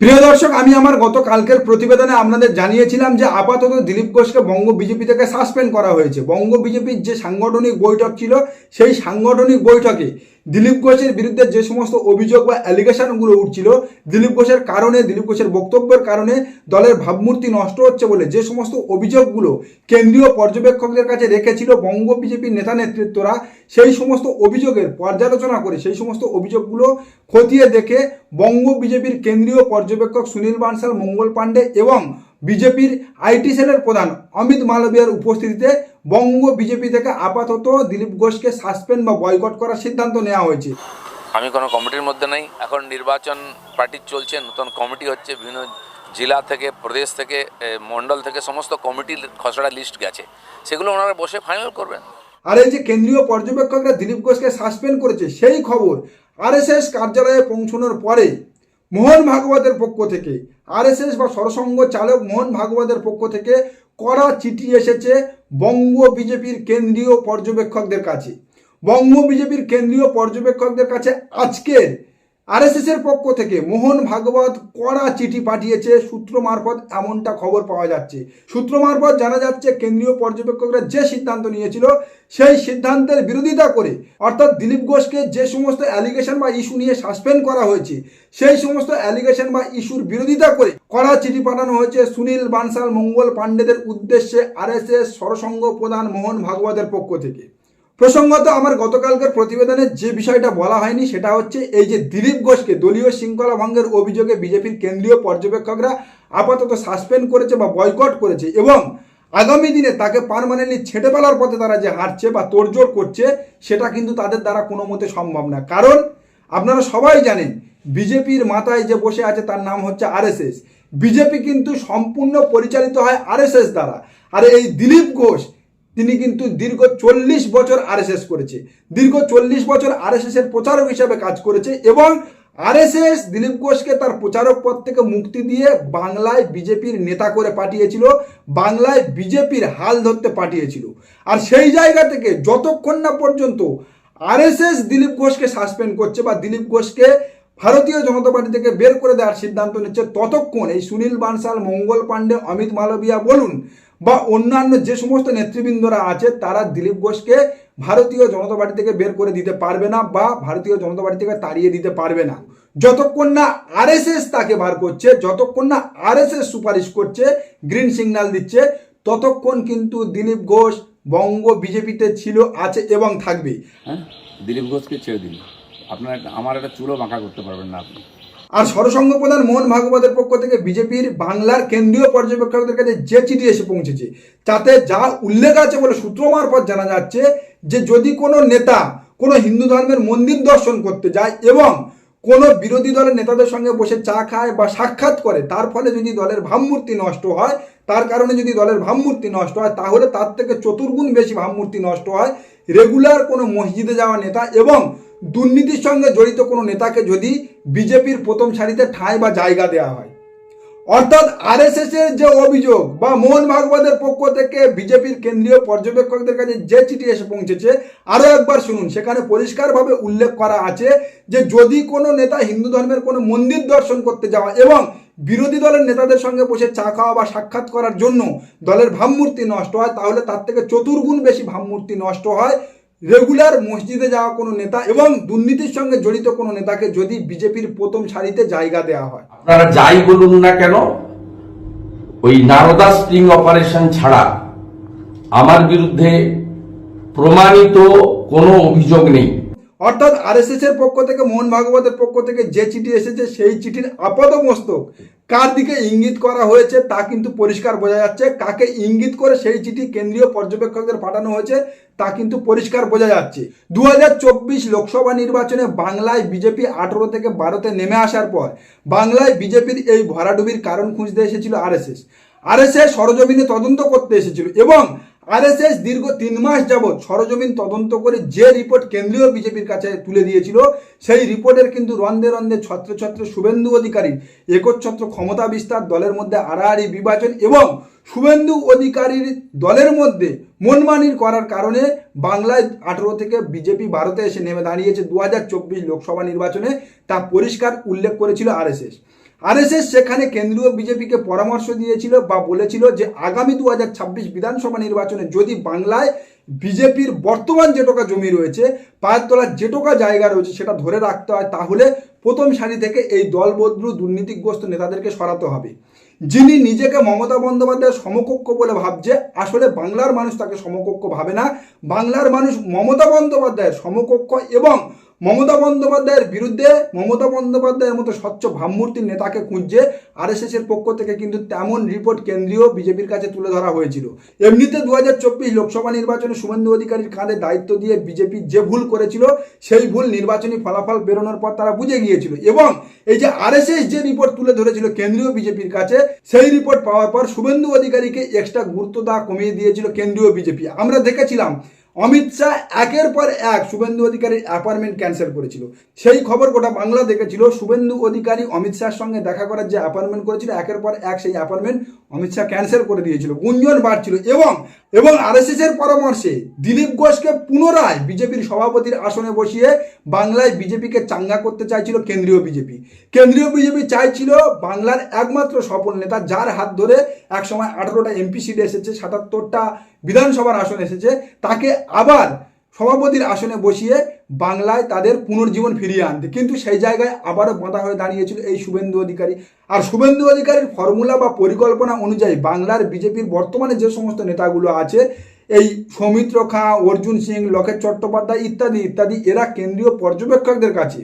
প্রিয় দর্শক, আমি আমার গত কালকের প্রতিবেদনে আপনাদের জানিয়েছিলাম যে আপাতত দিলীপ ঘোষকে বঙ্গ বিজেপি থেকে সাসপেন্ড করা হয়েছে। বঙ্গ বিজেপির যে সাংগঠনিক বৈঠক ছিল, সেই সাংগঠনিক বৈঠকে দিলীপ ঘোষের বিরুদ্ধে যে সমস্ত অভিযোগ বা অ্যালিগেশনগুলো উঠছিল, দিলীপ ঘোষের কারণে, দিলীপ ঘোষের বক্তব্যের কারণে দলের ভাবমূর্তি নষ্ট হচ্ছে বলে যে সমস্ত অভিযোগগুলো কেন্দ্রীয় পর্যবেক্ষকদের কাছে রেখেছিল বঙ্গ বিজেপির নেতা নেতৃত্বরা, সেই সমস্ত অভিযোগের পর্যালোচনা করে, সেই সমস্ত অভিযোগগুলো খতিয়ে দেখে বঙ্গ বিজেপির কেন্দ্রীয় পর্যবেক্ষক সুনীল বানসাল, মঙ্গল পাণ্ডে এবং বিজেপির আইটি সেলের প্রধান অমিত মালবিয়ার উপস্থিতিতে বঙ্গ বিজেপি থেকে আপাতত দিলীপ ঘোষকে সাসপেন্ড বা বয়কট করার সিদ্ধান্ত নেওয়া হয়েছে। আমি কোনো কমিটির মধ্যে নেই। এখন নির্বাচন পার্টি চলছে নতুন কমিটি হচ্ছে বিভিন্ন জেলা থেকে প্রদেশ থেকে এ, মণ্ডল থেকে সমস্ত কমিটির খসড়া লিস্ট গেছে। সেগুলো ওনারা বসে ফাইনাল করবেন। আর এই যে কেন্দ্রীয় পর্যবেক্ষকরা দিলীপ ঘোষকে সাসপেন্ড করেছে সেই খবর আরএসএস কার্যালয়ে পৌঁছানোর পরে মোহন ভাগবতের পক্ষ থেকে আরএসএস বা সরসংঘ চালক মোহন ভাগবতের পক্ষ থেকে কড়া চিঠি এসেছে বঙ্গ বিজেপির কেন্দ্রীয় পর্যবেক্ষকদের কাছে। বঙ্গ বিজেপির কেন্দ্রীয় পর্যবেক্ষকদের কাছে আজকের আরএসএস এর পক্ষ থেকে মোহন ভাগবত কড়া চিঠি পাঠিয়েছে সূত্র মারফত, এমনটা খবর পাওয়া যাচ্ছে। সূত্র মারফত জানা যাচ্ছে, কেন্দ্রীয় পর্যবেক্ষকরা যে সিদ্ধান্ত নিয়েছিল, সেই সিদ্ধান্তের বিরোধিতা করে, অর্থাৎ দিলীপ ঘোষকে যে সমস্ত অ্যালিগেশন বা ইস্যু নিয়ে সাসপেন্ড করা হয়েছে, সেই সমস্ত অ্যালিগেশন বা ইস্যুর বিরোধিতা করে কড়া চিঠি পাঠানো হয়েছে সুনীল বানসাল, মঙ্গল পাণ্ডেদের উদ্দেশ্যে আরএসএস সরসংঘ প্রধান মোহন ভাগবতের পক্ষ থেকে। প্রসঙ্গত আমার গতকালকের প্রতিবেদনে যে বিষয়টা বলা হয়নি সেটা হচ্ছে এই যে দিলীপ ঘোষকে দলীয় শৃঙ্খলা ভঙ্গের অভিযোগে বিজেপির কেন্দ্রীয় পর্যবেক্ষকরা আপাতত সাসপেন্ড করেছে বা বয়কট করেছে এবং আগামী দিনে তাকে পারমানেন্টলি ছেটে ফেলার পথে তারা যে হাঁটছে বা তোড়জোড় করছে, সেটা কিন্তু তাদের দ্বারা কোনো মতে সম্ভব না। কারণ আপনারা সবাই জানেন, বিজেপির মাথায় যে বসে আছে তার নাম হচ্ছে আরএসএস। বিজেপি কিন্তু সম্পূর্ণ পরিচালিত হয় আরএসএস দ্বারা। আর এই দিলীপ ঘোষ তিনি কিন্তু দীর্ঘ চল্লিশ বছর আরএসএস করেছে। দীর্ঘ চল্লিশ বছর আরএসএস এর প্রচারক হিসাবে কাজ করেছে এবং আরএসএস দিলীপ ঘোষকে তার প্রচারক পদ থেকে মুক্তি দিয়ে বাংলায় বিজেপির নেতা করে পাঠিয়েছিল, বাংলায় বিজেপির হাল ধরতে পাঠিয়েছিল। আর সেই জায়গা থেকে যতক্ষণ না পর্যন্ত আরএসএস দিলীপ ঘোষকে সাসপেন্ড করছে বা দিলীপ ঘোষকে ভারতীয় জনতা পার্টি থেকে বের করে দেওয়ার সিদ্ধান্ত নিচ্ছে, ততক্ষণ এই সুনীল বানসাল, মঙ্গল পাণ্ডে, অমিত মালবিয়া বলুন বা অন্যান্য যে সমস্ত নেতৃবৃন্দরা আছে, তারা দিলীপ ঘোষকে ভারতীয় জনতা পার্টি থেকে বের করে দিতে পারবে না বা ভারতীয় জনতা পার্টি থেকে তাড়িয়ে দিতে পারবে না। যতক্ষণ না আরএসএস তাকে বার করছে, যতক্ষণ না আরএসএস সুপারিশ করছে, গ্রিন সিগন্যাল দিচ্ছে, ততক্ষণ কিন্তু দিলীপ ঘোষ বঙ্গ বিজেপিতে ছিল, আছে এবং থাকবে। হ্যাঁ দিলীপ ঘোষকে ছেড়ে দিন। আপনার আমার একটা চুলও বাঁকা করতে পারবেন না আপনি। আর সরসংঘ প্রধান মোহন ভাগবতের পক্ষ থেকে বিজেপির বাংলার কেন্দ্রীয় পর্যবেক্ষকদের কাছে যে চিঠি এসে পৌঁছেছে, তাতে যা উল্লেখ আছে বলে সূত্র মারফত জানা যাচ্ছে যে যদি কোনো নেতা কোনো হিন্দু ধর্মের মন্দির দর্শন করতে যায় এবং কোনো বিরোধী দলের নেতাদের সঙ্গে বসে চা খায় বা সাক্ষাৎ করে, তার ফলে যদি দলের ভাবমূর্তি নষ্ট হয়, তার কারণে যদি দলের ভাবমূর্তি নষ্ট হয়, তাহলে তার থেকে চতুর্গুণ বেশি ভাবমূর্তি নষ্ট হয় রেগুলার কোনো মসজিদে যাওয়া নেতা এবং দুর্নীতির সঙ্গে জড়িত কোনো নেতাকে যদি বিজেপির প্রথম সারিতে ঠাঁই বা জায়গা দেওয়া হয়। অর্থাৎ আরএসএস এর যে অভিযোগ বা মোহন ভাগবতের পক্ষ থেকে বিজেপির কেন্দ্রীয় পর্যবেক্ষকদের কাছে যে চিঠি এসে পৌঁছেছে, আরও একবার শুনুন। সেখানে পরিষ্কারভাবে উল্লেখ করা আছে যে যদি কোনো নেতা হিন্দু ধর্মের কোনো মন্দির দর্শন করতে যাওয়া এবং বিরোধী দলের নেতাদের সঙ্গে বসে চা খাওয়া বা সাক্ষাৎ করার জন্য দলের ভাবমূর্তি নষ্ট হয়, তাহলে তার থেকে চতুর্গুণ বেশি ভাবমূর্তি নষ্ট হয় রেগুলার মসজিদে যাওয়া কোনো নেতা এবং দুর্নীতির সঙ্গে জড়িত কোনো নেতাকে যদি বিজেপির প্রথম সারিতে জায়গা দেওয়া হয়। আপনারা যাই বলুন না কেন ওই নারদা স্প্রিং অপারেশন ছাড়া আমার বিরুদ্ধে প্রমাণিত কোনো অভিযোগ নেই। অর্থাৎ আরএসএস এর পক্ষ থেকে মোহন ভাগবতের পক্ষ থেকে যে চিঠি এসেছে সেই চিঠির আপাত মস্তক কার দিকে ইঙ্গিত করা হয়েছে তা কিন্তু পরিষ্কার বোঝা যাচ্ছে। কাকে ইঙ্গিত করে সেই চিঠি কেন্দ্রীয় পর্যবেক্ষকদের পাঠানো হয়েছে তা কিন্তু পরিষ্কার বোঝা যাচ্ছে। দু হাজার চব্বিশ লোকসভা নির্বাচনে বাংলায় বিজেপি আঠেরো থেকে বারোতে নেমে আসার পর বাংলায় বিজেপির এই ভরাডুবির কারণ খুঁজতে এসেছিল আরএসএস। আরএসএস সরজমিনে তদন্ত করতে এসেছিল এবং আরএসএস দীর্ঘ তিন মাস যাবৎ সরজমিন তদন্ত করে যে রিপোর্ট কেন্দ্রীয় বিজেপির কাছে তুলে দিয়েছিল, সেই রিপোর্টের কিন্তু রন্ধে রন্ধে ছত্রে ছত্রে শুভেন্দু অধিকারীর একচ্ছত্র ক্ষমতা বিস্তার দলের মধ্যে আড়াআড়ি বিভাজন এবং শুভেন্দু অধিকারীর দলের মধ্যে মনমানির করার কারণে বাংলায় আঠেরো থেকে বিজেপি ভারতে এসে নেমে দাঁড়িয়েছে। দু হাজার চব্বিশ লোকসভা নির্বাচনে তা পরিষ্কার উল্লেখ করেছিল আরএসএস আরএসএস সেখানে কেন্দ্রীয় বিজেপিকে পরামর্শ দিয়েছিল বা বলেছিল যে আগামী দু হাজার ছাব্বিশ বিধানসভা নির্বাচনে যদি বাংলায় বিজেপির বর্তমান যেটুকা জমি রয়েছে পায়ের তলার যেটুকা জায়গা রয়েছে সেটা ধরে রাখতে হয়, তাহলে প্রথম সারি থেকে এই দলবদ্রু দুর্নীতিগ্রস্ত নেতাদেরকে সরাতে হবে। যিনি নিজেকে মমতা বন্দ্যোপাধ্যায়ের সমকক্ষ বলে ভাবছে, আসলে বাংলার মানুষ তাকে সমকক্ষ ভাবে না। বাংলার মানুষ মমতা বন্দ্যোপাধ্যায়ের সমকক্ষ এবং মমতা বন্দ্যোপাধ্যায়ের বিরুদ্ধে, মমতা বন্দ্যোপাধ্যায়ের মতো স্বচ্ছ ভাবমূর্তির নেতাকে খুঁজছে আরএসএস এর পক্ষ থেকে কিন্তু তেমন রিপোর্ট কেন্দ্রীয় বিজেপির কাছে তুলে ধরা হয়েছিল। এমনিতে দু হাজার চব্বিশ লোকসভা নির্বাচনে শুভেন্দু অধিকারীর কাঁধে দায়িত্ব দিয়ে বিজেপি যে ভুল করেছিল, সেই ভুল নির্বাচনী ফলাফল বেরোনোর পর তারা বুঝে গিয়েছিল এবং এই যে আরএসএস যে রিপোর্ট তুলে ধরেছিল কেন্দ্রীয় বিজেপির কাছে, সেই রিপোর্ট পাওয়ার পর শুভেন্দু অধিকারীকে এক্সট্রা গুরুত্ব দেওয়া কমিয়ে দিয়েছিল কেন্দ্রীয় বিজেপি। আমরা দেখেছিলাম অমিত শাহ একের পর এক শুভেন্দু অধিকারীর অ্যাপয়েন্টমেন্ট ক্যান্সেল করেছিল। সেই খবর গোটা বাংলা দেখেছিল। শুভেন্দু অধিকারী অমিত শাহর সঙ্গে দেখা করার যে অ্যাপয়েন্টমেন্ট করেছিল, একের পর এক সেই অ্যাপয়েন্টমেন্ট অমিত শাহ ক্যান্সেল করে দিয়েছিল। গুঞ্জন বাড়ছিল এবং এবং এর পরামর্শে দিলীপ ঘোষকে পুনরায় বিজেপির সভাপতির আসনে বসিয়ে বাংলায় বিজেপিকে চাঙ্গা করতে চাইছিল কেন্দ্রীয় বিজেপি। কেন্দ্রীয় বিজেপি চাইছিল বাংলার একমাত্র সফল নেতা, যার হাত ধরে একসময় আঠারোটা এমপি সিট এসেছে, সাতাত্তরটা বিধানসভার আসন এসেছে, তাকে আবার সভাপতির আসনে বসিয়ে বাংলায় তাদের পুনর্জীবন ফিরিয়ে আনতে। কিন্তু সেই জায়গায় আবারও বাঁধা হয়ে দাঁড়িয়েছিল এই শুভেন্দু অধিকারী। আর শুভেন্দু অধিকারীর ফর্মুলা বা পরিকল্পনা অনুযায়ী বাংলার বিজেপির বর্তমানে যে সমস্ত নেতাগুলো আছে, এই সৌমিত্র খাঁ, অর্জুন সিং, লকেট চট্টোপাধ্যায় ইত্যাদি ইত্যাদি, এরা কেন্দ্রীয় পর্যবেক্ষকদের কাছে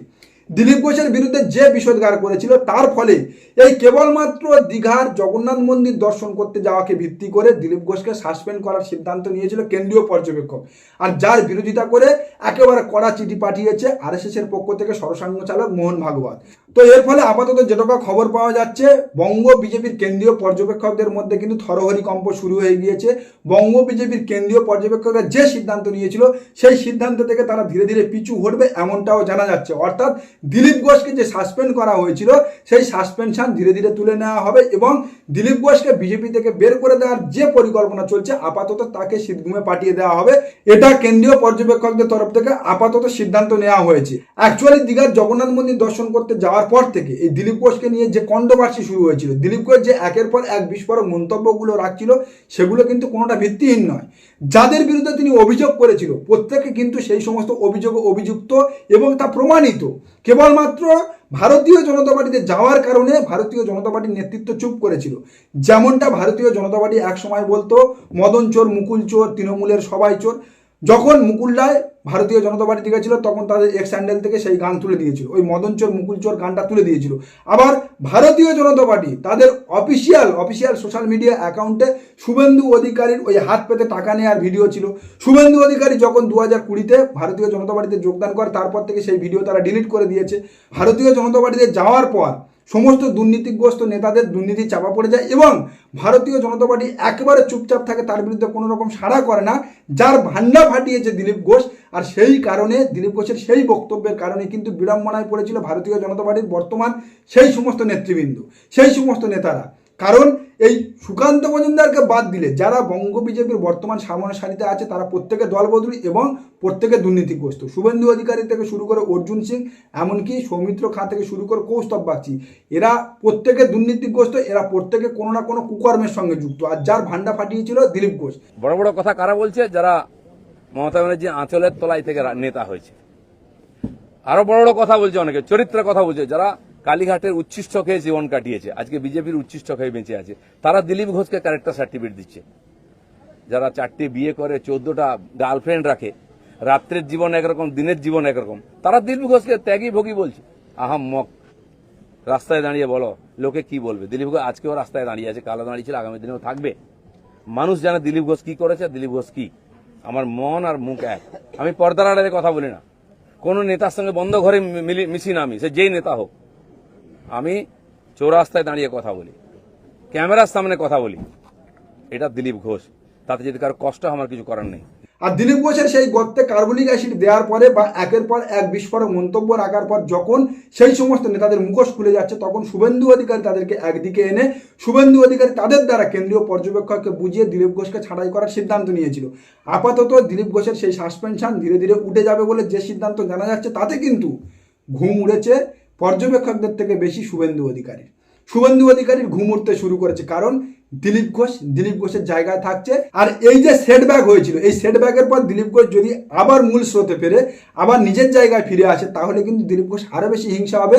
দিলীপ ঘোষের বিরুদ্ধে যে বিষোদ্গার করেছিল, তার ফলে এই কেবলমাত্র দীঘার জগন্নাথ মন্দির দর্শন করতে যাওয়াকে ভিত্তি করে দিলীপ ঘোষকে সাসপেন্ড করার সিদ্ধান্ত নিয়েছিল কেন্দ্রীয় পর্যবেক্ষক। আর যার বিরোধিতা করে একেবারে কড়া চিঠি পাঠিয়েছে আরএসএস এর পক্ষ থেকে সরসাঙ্গ চালক মোহন ভাগবত। তো এর ফলে আপাতত যেটুকু খবর পাওয়া যাচ্ছে, বঙ্গ বিজেপির কেন্দ্রীয় পর্যবেক্ষকদের মধ্যে কিন্তু থরহরি কম্প শুরু হয়ে গিয়েছে। বঙ্গ বিজেপির কেন্দ্রীয় পর্যবেক্ষকরা যে সিদ্ধান্ত নিয়েছিল, সেই সিদ্ধান্ত থেকে তারা ধীরে ধীরে পিছু হটবে এমনটাও জানা যাচ্ছে। অর্থাৎ দিলীপ ঘোষকে যে সাসপেন্ড করা হয়েছিল, সেই সাসপেনশন ধীরে ধীরে তুলে নেওয়া হবে এবং দিলীপ ঘোষকে বিজেপি থেকে বের করে দেওয়ার যে পরিকল্পনা চলছে, আপাতত তাকে শীতঘুমে পাঠিয়ে দেওয়া হবে। এটা কেন্দ্রীয় পর্যবেক্ষকদের তরফ থেকে আপাতত সিদ্ধান্ত নেওয়া হয়েছে। অ্যাকচুয়ালি দীঘার জগন্নাথ মন্দির দর্শন করতে যাওয়ার পর থেকে এই দিলীপ ঘোষকে নিয়ে যে কন্ট্রোভার্সি শুরু হয়েছিল, দিলীপ ঘোষ যে একের পর এক বিস্ফোরক মন্তব্যগুলো রাখছিল, সেগুলো কিন্তু কোনোটা ভিত্তিহীন নয়। যাদের বিরুদ্ধে তিনি অভিযোগ করেছিল, প্রত্যেকে কিন্তু সেই সমস্ত অভিযোগ অভিযুক্ত এবং তা প্রমাণিত। কেবলমাত্র ভারতীয় জনতা পার্টিতে যাওয়ার কারণে ভারতীয় জনতা পার্টির নেতৃত্ব চুপ করেছিল। যেমনটা ভারতীয় জনতা পার্টি এক সময় বলতো, মদন চোর, মুকুল চোর, তৃণমূলের সবাই চোর। যখন মুকুলরায় ভারতীয় জনতা পার্টি থেকে ছিল তখন তাদের এক্স হ্যান্ডেল থেকে সেই গান তুলে দিয়েছিল। ওই মদন চোর, মুকুল চোর গানটা তুলে দিয়েছিল। আবার ভারতীয় জনতা পার্টি, তাদের অফিসিয়াল অফিসিয়াল সোশ্যাল মিডিয়া অ্যাকাউন্টে শুভেন্দু অধিকারীর ওই হাত পেতে টাকা নেওয়ার ভিডিও ছিল। শুভেন্দু অধিকারী যখন দু হাজার কুড়িতে ভারতীয় জনতা পার্টিতে যোগদান করে, তারপর থেকে সেই ভিডিও তারা ডিলিট করে দিয়েছে। ভারতীয় জনতা পার্টিতে যাওয়ার পর সমস্ত দুর্নীতিগ্রস্ত নেতাদের দুর্নীতি চাপা পড়ে যায় এবং ভারতীয় জনতা পার্টি একেবারে চুপচাপ থাকে, তার বিরুদ্ধে কোনো রকম সাড়া করে না, যার ভান্ডা ফাটিয়েছে দিলীপ ঘোষ, আর সেই কারণে দিলীপ ঘোষের সেই বক্তব্যের কারণে কিন্তু বিড়ম্বনায় পড়েছিল ভারতীয় জনতা পার্টির বর্তমান সেই সমস্ত নেতৃবৃন্দ, সেই সমস্ত নেতারা। কারণ এই সুকান্ত মজুমদারকে বাদ দিলে যারা বঙ্গ বিজেপির বর্তমান সামনে সারিতে আছে, তারা প্রত্যেকে দলবদলি এবং প্রত্যেকে দুর্নীতিগ্রস্ত। শুভেন্দু অধিকারী থেকে শুরু করে অর্জুন সিং, এমনকি সৌমিত্র খাঁ থেকে শুরু করে কৌস্তব বাগচি, এরা প্রত্যেকে দুর্নীতিগ্রস্ত, এরা প্রত্যেকে কোনো না কোনো কুকর্মের সঙ্গে যুক্ত। আর যার ভান্ডা ফাটিয়েছিল দিলীপ ঘোষ। বড় বড় কথা কারা বলছে? যারা মমতা ব্যানার্জি আঁচলের তলায় থেকে নেতা হয়েছে। আরও বড় বড় কথা বলছে অনেকে, চরিত্রের কথা বলছে। যারা কালীঘাটের উচ্ছিষ্ট খেয়ে জীবন কাটিয়েছে। আজকে বিজেপির উচ্ছিষ্ট খেয়ে বেঁচে আছে। তারা দিলীপ ঘোষকে ক্যারেক্টার সার্টিফিকেট দিচ্ছে। যারা চারটে বিয়ে করে, চোদ্দটা গার্লফ্রেন্ড রাখে, রাত্রের জীবন একরকম, দিনের জীবন একরকম, তারা দিলীপ ঘোষকে ত্যাগী ভোগী বলছে। আহাম মক। রাস্তায় দাঁড়িয়ে বলো, লোকে কি বলবে? দিলীপ ঘোষ, আজকেও রাস্তায় দাঁড়িয়ে আছে, কালো দাঁড়িয়ে ছিল, আগামী দিনেও থাকবে। মানুষ জানে দিলীপ ঘোষ কি করেছে দিলীপ ঘোষ কি? আমার মন আর মুখ এক। আমি পর্দার আড়ালে কথা বলি না। কোন নেতার সঙ্গে বন্ধ ঘরে মিশি না আমি, সে যেই নেতা হোক। আমি চৌরাস্তায় দাঁড়িয়ে কথা বলি। ক্যামেরার সামনে কথা বলি। এটা দিলীপ ঘোষ। তাতে যদি কারও কষ্ট আমার কিছু করার নেই। আর দিলীপ ঘোষের সেই গর্তে কার্বনিক অ্যাসিড দেওয়ার পরে বা একের পর এক বিস্ফোরক মন্তব্য রাখার পর যখন সেই সমস্ত নেতাদের মুখোশ খুলে যাচ্ছে, তখন শুভেন্দু অধিকারী তাদেরকে একদিকে এনে, শুভেন্দু অধিকারী তাদের দ্বারা কেন্দ্রীয় পর্যবেক্ষককে বুঝিয়ে দিলীপ ঘোষকে ছাঁটাই করার সিদ্ধান্ত নিয়েছিল। আপাতত দিলীপ ঘোষের সেই সাসপেনশন ধীরে ধীরে উঠে যাবে বলে যে সিদ্ধান্ত জানা যাচ্ছে, তাতে কিন্তু ঘুম উড়েছে। পর্যবেক্ষকদের থেকে বেশি শুভেন্দু অধিকারী শুভেন্দু অধিকারীর ঘুম উঠতে শুরু করেছে কারণ দিলীপ ঘোষ, দিলীপ ঘোষের জায়গায় থাকছে। আর এই যে সেটব্যাক হয়েছিল, এই সেটব্যাকের পর দিলীপ ঘোষ যদি আবার মূল স্রোতে ফেরে, আবার নিজের জায়গায় ফিরে আসে, তাহলে কিন্তু দিলীপ ঘোষ আরও বেশি হিংসা হবে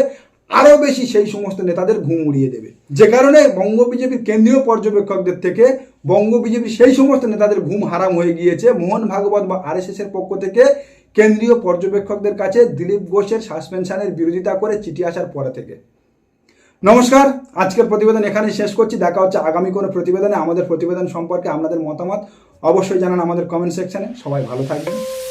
আরও বেশি সেই সমস্ত নেতাদের ঘুম উড়িয়ে দেবে। যে কারণে বঙ্গ বিজেপির কেন্দ্রীয় পর্যবেক্ষকদের থেকে বঙ্গ বিজেপি সেই সমস্ত নেতাদের ঘুম হারাম হয়ে গিয়েছে। মোহন ভাগবত বা আর এর পক্ষ থেকে কেন্দ্রীয় পর্যবেক্ষকদের কাছে দিলীপ ঘোষের সাসপেনশনের বিরোধিতা করে চিঠি আসার পরে থেকে। নমস্কার, আজকের প্রতিবেদন এখানে শেষ করছি। দেখা হচ্ছে আগামী কোনো প্রতিবেদনে। আমাদের প্রতিবেদন সম্পর্কে আপনাদের মতামত অবশ্যই জানান আমাদের কমেন্ট সেকশনে সবাই ভালো থাকবেন।